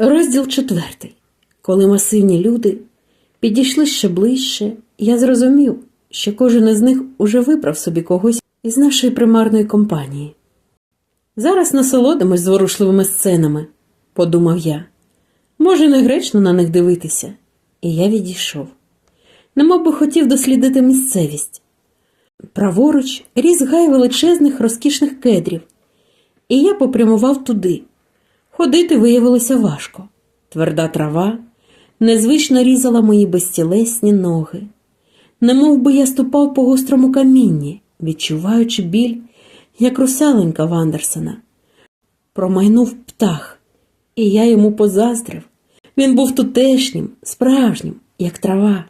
Розділ четвертий. Коли масивні люди підійшли ще ближче, я зрозумів, що кожен із них уже вибрав собі когось із нашої примарної компанії. Зараз насолодимось зворушливими сценами, подумав я. Може, не гречно на них дивитися. І я відійшов. Немов би хотів дослідити місцевість. Праворуч ріс гай величезних розкішних кедрів, і я попрямував туди. Ходити виявилося важко. Тверда трава незвично різала мої безтілесні ноги. Немов би я ступав по гострому камінні, відчуваючи біль, як русаленька Вандерсона. Промайнув птах, і я йому позаздрив. Він був тутешнім, справжнім, як трава.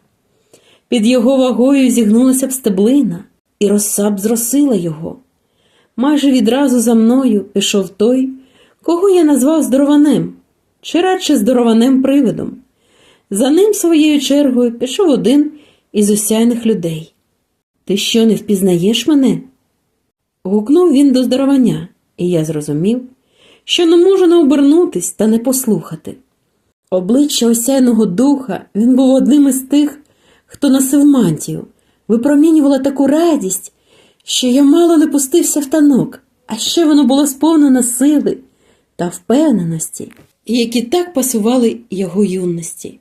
Під його вагою зігнулася б стеблина, і роса зросила його. Майже відразу за мною пішов той, кого я назвав здорованем, чи радше здорованем привидом. За ним своєю чергою пішов один із осяйних людей. Ти що, не впізнаєш мене? Гукнув він до здоровання, і я зрозумів, що не можу не обернутись та не послухати. Обличчя осяйного духа він був одним із тих, хто носив мантію, випромінювала таку радість, що я мало не пустився в танок, а ще воно було сповнене сили та впевненості, які так пасували його юності.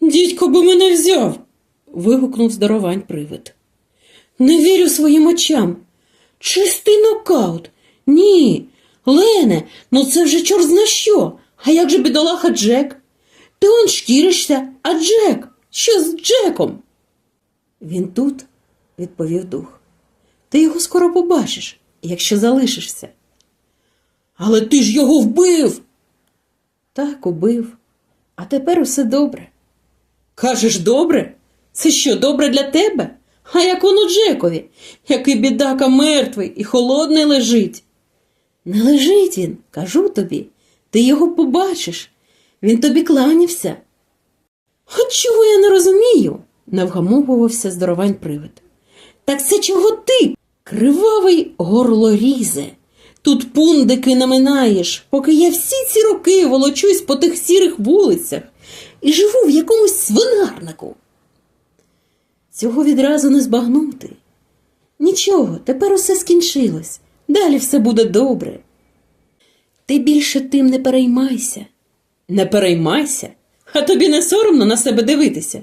Дідько би мене взяв. вигукнув здоровань привид. Не вірю своїм очам. Чистий нокаут. Ні. Лене, ну це вже чорт зна що. А як же бідолаха Джек? Ти он шкіришся, а Джек? Що з Джеком? Він тут, відповів дух. Ти його скоро побачиш, якщо залишишся. Але ти ж його вбив. Так, убив. А тепер усе добре. Кажеш, добре? Це що, добре для тебе? А як воно Джекові, який бідака мертвий і холодний лежить? Не лежить він, кажу тобі. Ти його побачиш. Він тобі кланявся. От чого я не розумію, навгамовувався здоровань привид. Так це чого ти, кривавий горлорізе? Тут пундики наминаєш, поки я всі ці роки волочусь по тих сірих вулицях і живу в якомусь свинарнику. Цього відразу не збагнути. Нічого, тепер усе скінчилось. Далі все буде добре. Ти більше тим не переймайся. Не переймайся? А тобі не соромно на себе дивитися?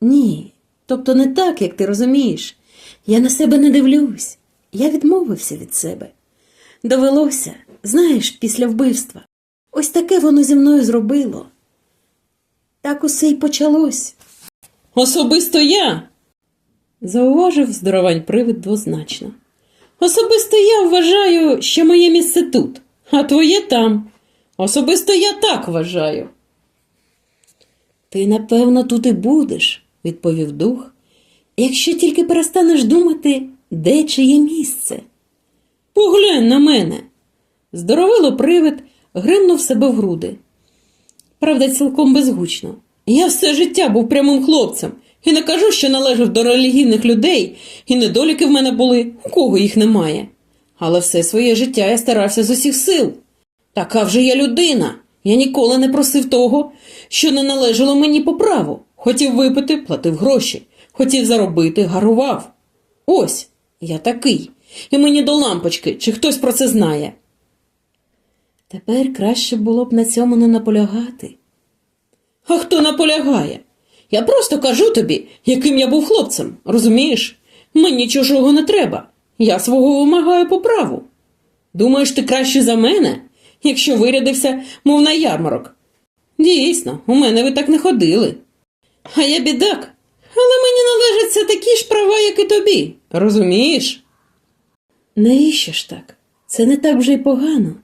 Ні, тобто не так, як ти розумієш. Я на себе не дивлюсь. Я відмовився від себе. Довелося, знаєш, після вбивства. Ось таке воно зі мною зробило. Так усе й почалось. Особисто я. зауважив здоровань привид двозначно. Особисто я вважаю, що моє місце тут, а твоє там. Особисто я так вважаю. Ти, напевно, тут і будеш, відповів дух, якщо тільки перестанеш думати, де чиє місце. Поглянь на мене. Здоровило привид гримнув себе в груди. Правда, цілком безгучно. Я все життя був прямим хлопцем і не кажу, що належав до релігійних людей, і недоліки в мене були, у кого їх немає. Але все своє життя я старався з усіх сил. Така вже я людина. Я ніколи не просив того, що не належало мені по праву. Хотів випити, платив гроші, хотів заробити, гарував. Ось я такий, і мені до лампочки, чи хтось про це знає. Тепер краще було б на цьому не наполягати. А хто наполягає? Я просто кажу тобі, яким я був хлопцем, розумієш? Мені чужого не треба. Я свого вимагаю по праву. Думаєш, ти краще за мене, якщо вирядився, мов на ярмарок? Дійсно, у мене ви так не ходили. А я бідак, але мені належаться такі ж права, як і тобі, розумієш? Навіщо ж так? Це не так вже й погано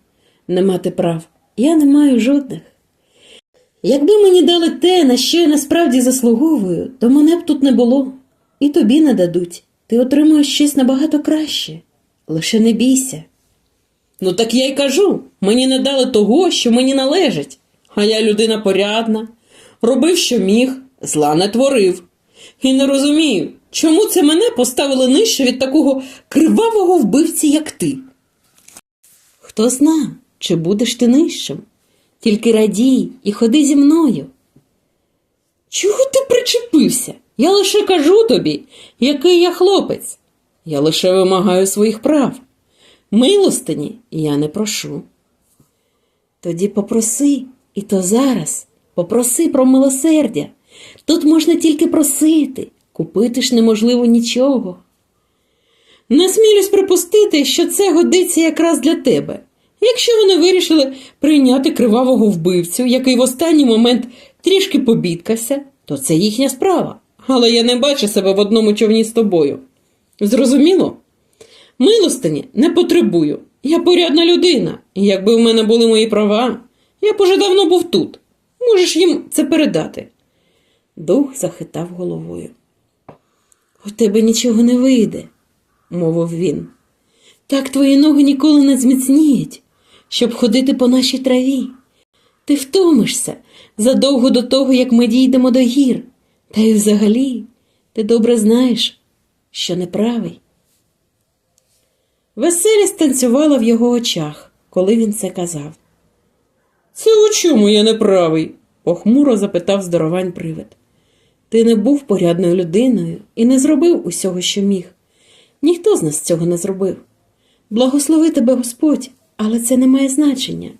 не мати прав. Я не маю жодних. Якби мені дали те, на що я насправді заслуговую, то мене б тут не було. І тобі не дадуть. Ти отримуєш щось набагато краще. Лише не бійся. Ну так я й кажу, мені не дали того, що мені належить. А я людина порядна, робив, що міг, зла не творив. І не розумію, чому це мене поставили нижче від такого кривавого вбивці, як ти. Хто зна, чи будеш ти нижчим? Тільки радій і ходи зі мною. Чого ти причепився? Я лише кажу тобі, який я хлопець. Я лише вимагаю своїх прав. Милостині я не прошу. Тоді попроси, і то зараз. Попроси про милосердя. Тут можна тільки просити, купити ж неможливо нічого. Насмілюсь припустити, що це годиться якраз для тебе. Якщо вони вирішили прийняти кривавого вбивцю, який в останній момент трішки побідкався, то це їхня справа. Але я не бачу себе в одному човні з тобою. Зрозуміло? Милостині не потребую. Я порядна людина, і якби в мене були мої права, я б уже давно був тут. Можеш їм це передати. Дух захитав головою. У тебе нічого не вийде, мовив він. Так твої ноги ніколи не зміцніють, щоб ходити по нашій траві. Ти втомишся задовго до того, як ми дійдемо до гір. Та й взагалі ти добре знаєш, що неправий. Веселість танцювала в його очах, коли він це казав. Це у чому я неправий? похмуро запитав здоровань привид. Ти не був порядною людиною і не зробив усього, що міг. Ніхто з нас цього не зробив. Благослови тебе Господь, але це не має значення.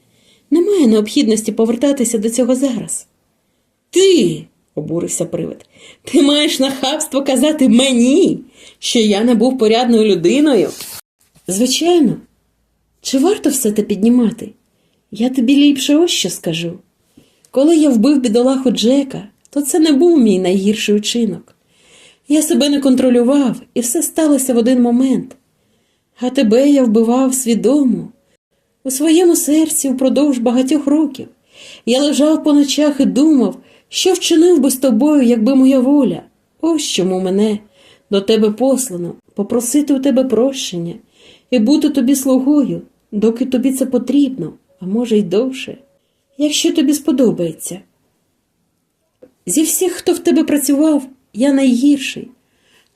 Немає необхідності повертатися до цього зараз. Ти, обурився привид, ти маєш нахабство казати мені, що я не був порядною людиною. Звичайно, чи варто все те піднімати? Я тобі ліпше ось що скажу. Коли я вбив бідолаху Джека, то це не був мій найгірший учинок. Я себе не контролював, і все сталося в один момент. А тебе я вбивав свідомо, у своєму серці впродовж багатьох років. Я лежав по ночах і думав, що вчинив би з тобою, якби моя воля. Ось чому мене до тебе послано, попросити у тебе прощення і бути тобі слугою, доки тобі це потрібно, а може й довше, якщо тобі сподобається. Зі всіх, хто в тебе працював, я найгірший,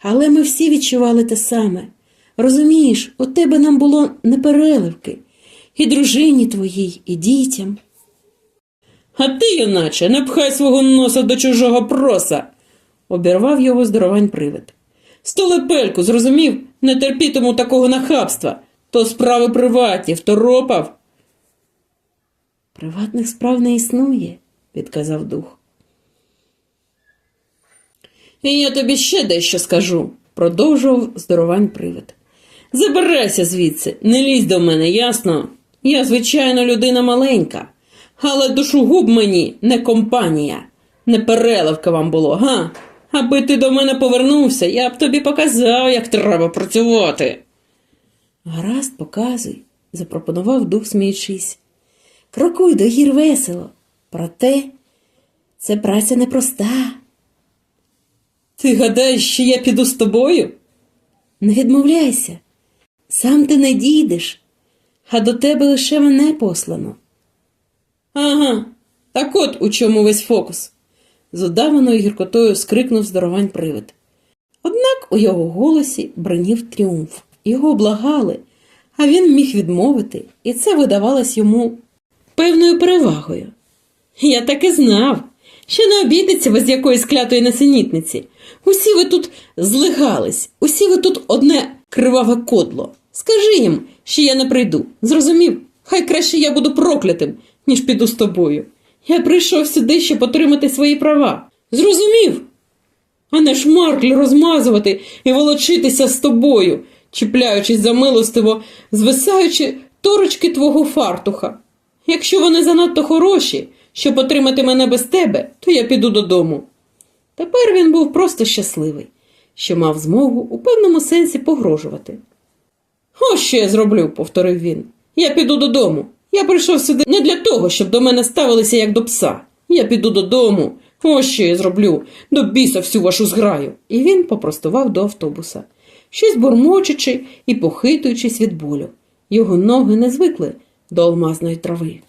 але ми всі відчували те саме. Розумієш, у тебе нам було непереливки, і дружині твоїй, і дітям. А ти, юначе, не пхай свого носа до чужого проса, обірвав його здоровань привид. Столепельку, зрозумів, не терпітиму такого нахабства. То справи приватні, второпав. Приватних справ не існує, відказав дух. І я тобі ще дещо скажу, продовжував здоровань привид. Забирайся звідси, не лізь до мене, ясно? Я, звичайно, людина маленька, але душогуб мені не компанія, не переливка вам було, га? Аби ти до мене повернувся, я б тобі показав, як треба працювати. Гаразд, показуй, запропонував дух, сміючись. Крокуй до гір весело, проте це праця непроста. Ти гадаєш, що я піду з тобою? Не відмовляйся. Сам ти не дійдеш, а до тебе лише мене послано. Ага, так от у чому весь фокус. з удаваною гіркотою скрикнув здоровань привид. Однак у його голосі бронів тріумф. Його благали, а він міг відмовити, і це видавалось йому певною перевагою. Я так і знав, що не обійдеться без якоїсь клятої несенітниці. Усі ви тут злигались, усі ви тут одне криваве кодло. Скажи їм, що я не прийду. Зрозумів? Хай краще я буду проклятим, ніж піду з тобою. Я прийшов сюди, щоб отримати свої права. Зрозумів? А не шмарклі розмазувати і волочитися з тобою, чіпляючись за милостиво, звисаючи торочки твого фартуха. Якщо вони занадто хороші, щоб отримати мене без тебе, то я піду додому. Тепер він був просто щасливий, що мав змогу у певному сенсі погрожувати. Ось що я зроблю, повторив він. Я піду додому. Я прийшов сюди не для того, щоб до мене ставилися як до пса. Я піду додому. Ось що я зроблю, до біса всю вашу зграю. І він попростував до автобуса, щось бурмочучи і похитуючись від болю. Його ноги не звикли до алмазної трави.